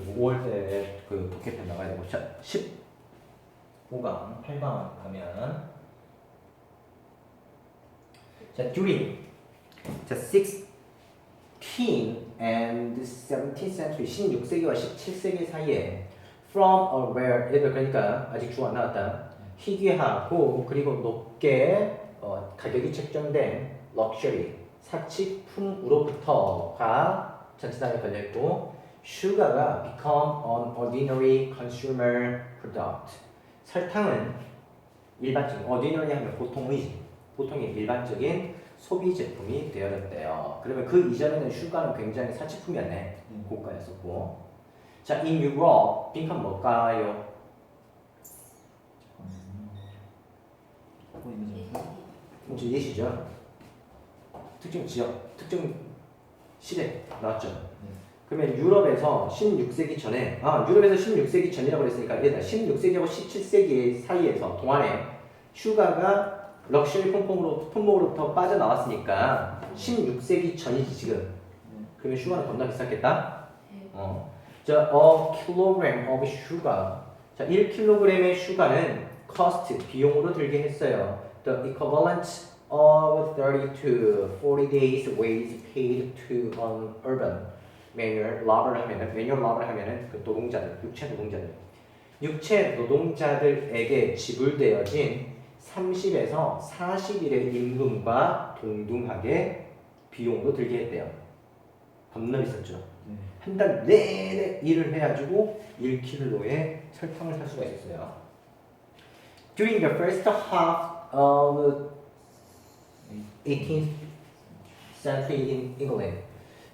그리고 5월달에 그 독해편 나가야 되고 자 15강 8강 가면. 자 during 자 16 and 17th century 16세기와 17세기 사이에 from or where 얘들 그러니까 아직 주안 나왔다. 희귀하고 그리고 높게 어, 가격이 책정된 럭셔리 사치품으로부터가 전체 단위에 걸려있고 슈가가 become an ordinary consumer product 설탕은 일반적인 ordinary 하면 보통의 보통의 일반적인 소비 제품이 되어졌대요. 그러면 그 이전에는 슈가는 굉장히 사치품이었네. 고가였었고. 자, in Europe, 빈칸 뭘까요? 먼저 예시죠. 특정 지역, 특정 시대 나왔죠. 그러면 유럽에서 16세기 전에 아 유럽에서 16세기 전이라고 그랬으니까 얘들 16세기하고 17세기 사이에서 동안에 슈가가 럭셔리 품목으로 품목으로부터 빠져나왔으니까 16세기 전이지 지금. 그러면 슈가는 겁나 비쌌겠다. 어. 자, a kilogram of sugar. 자, 1kg의 슈가는 cost 비용으로 들긴 했어요. The equivalent of 30 to 40 days wage paid to an urban manual labor 하면은 manual labor 하면은 그 노동자들, 육체 노동자들. 육체 노동자들에게 지불되어진 30에서 40일의 임금과 동등하게 비용으로 들게 했대요. 겁나 비쌌죠. 한달 내내 일을 해가지고 1kg의 설탕을 살 수가 있었어요. During the first half of 18th century in England.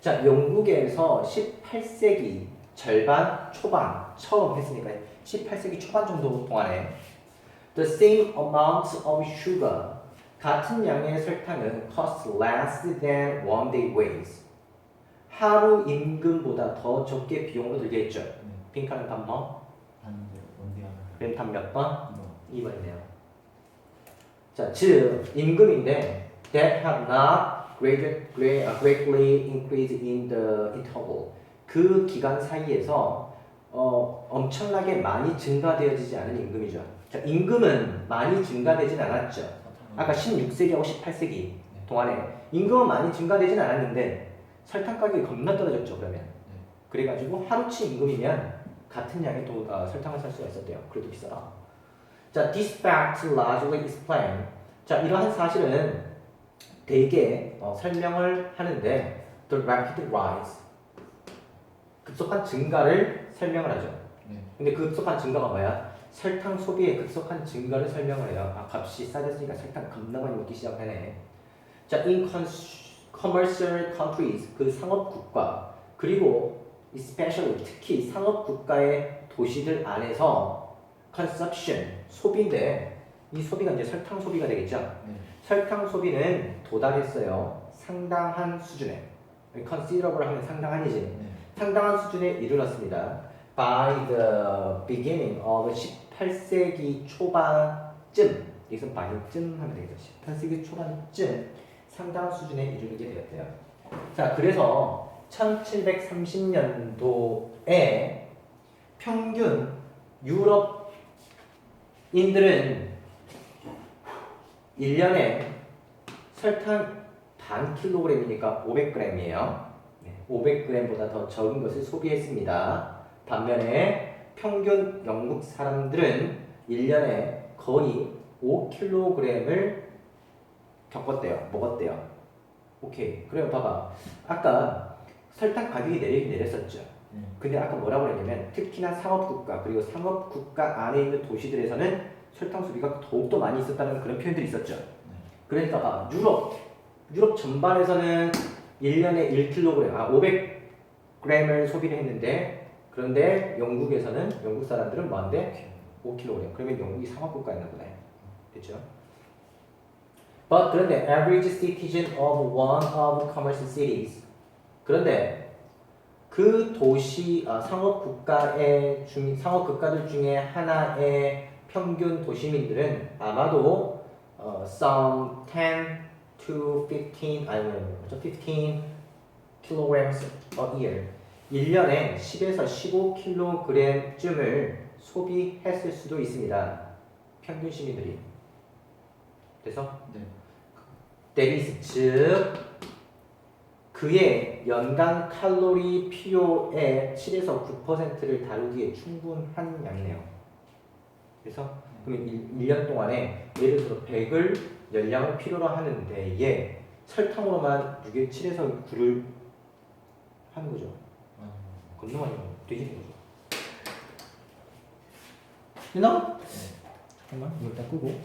자, 영국에서 18세기 절반 초반 처음 했으니까 18세기 초반 정도 동안에 the same amount of sugar 같은 양의 설탕은 cost less than one day wage. 하루 임금보다 더 적게 비용으로 들게 했죠. 빈칸은 답 뭐? 그럼 답몇 번? 2번이네요. 자, 즉 임금인데 that have not greatly, greatly increased in the interval. 그 기간 사이에서 어, 엄청나게 많이 증가되어지지 않은 임금이죠. 자, 임금은 많이 증가되진 않았죠. 아까 16세기하고 18세기 동안에 임금은 많이 증가되진 않았는데 설탕 가격이 겁나 떨어졌죠. 그러면 그래가지고 하루치 임금이면 같은 양의 도, 어, 설탕을 살 수가 있었대요. 그래도 비싸다. 자, this fact largely explain. 자, 이러한 사실은 대개 어, 설명을 하는데 the rapid rise 급속한 증가를 설명을 하죠. 근데 그 급속한 증가가 뭐야? 설탕 소비의 급속한 증가를 설명을 해요. 아, 값이 싸졌으니까 설탕 겁나 많이 먹기 시작하네. 자, in commercial countries 그 상업 국가 그리고 especially 특히 상업 국가의 도시들 안에서 consumption 소비인데 이 소비가 이제 설탕 소비가 되겠죠. 설탕 소비는 도달했어요. 상당한 수준에 considerable 하면 상당한이지. 상당한 수준에 이르렀습니다. By the beginning of 18세기 초반쯤 여기서 by쯤 하면 되겠죠. 18세기 초반쯤 상당한 수준에 이르게 되었대요. 자, 그래서 1730년도에 평균 유럽인들은 1년에 설탕 반 킬로그램이니까 500g이에요. 500g보다 더 적은 것을 소비했습니다. 반면에 평균 영국 사람들은 1년에 거의 5kg을 겪었대요. 먹었대요. 오케이. 그래요. 봐봐. 아까 설탕 가격이 내리긴 내렸었죠. 근데 아까 뭐라고 그랬냐면 특히나 상업국가 그리고 상업국가 안에 있는 도시들에서는 설탕 소비가 더욱더 많이 있었다는 그런 표현들이 있었죠. 그러니까 봐. 유럽, 유럽 전반에서는 1년에 1kg, 아 500g을 소비를 했는데 그런데 영국에서는 영국 사람들은 뭐한데 5kg. 그러면 영국이 상업국가였나 보네. 됐죠? But 그런데 average citizen of one of commercial cities 그런데 그 도시 아, 상업 국가의 중 상업 국가들 중에 하나의 평균 도시민들은 아마도 어, some 10 to 15 아니면 15 kilograms a year 1년에 10에서 15kg쯤을 소비했을 수도 있습니다. 평균 시민들이. 그래서 네. 데비스 즉 그의 연간 칼로리 필요의 7에서 9%를 다루기에 충분한 양이네요. 그래서 그러면 1, 년 동안에 예를 들어서 100을 열량을 필요로 하는데 얘 설탕으로만 6에 7에서 9를 하는 거죠. 아, 겁나 많이. 되게 거죠. 되나? 네. 잠깐만 이거 일단 끄고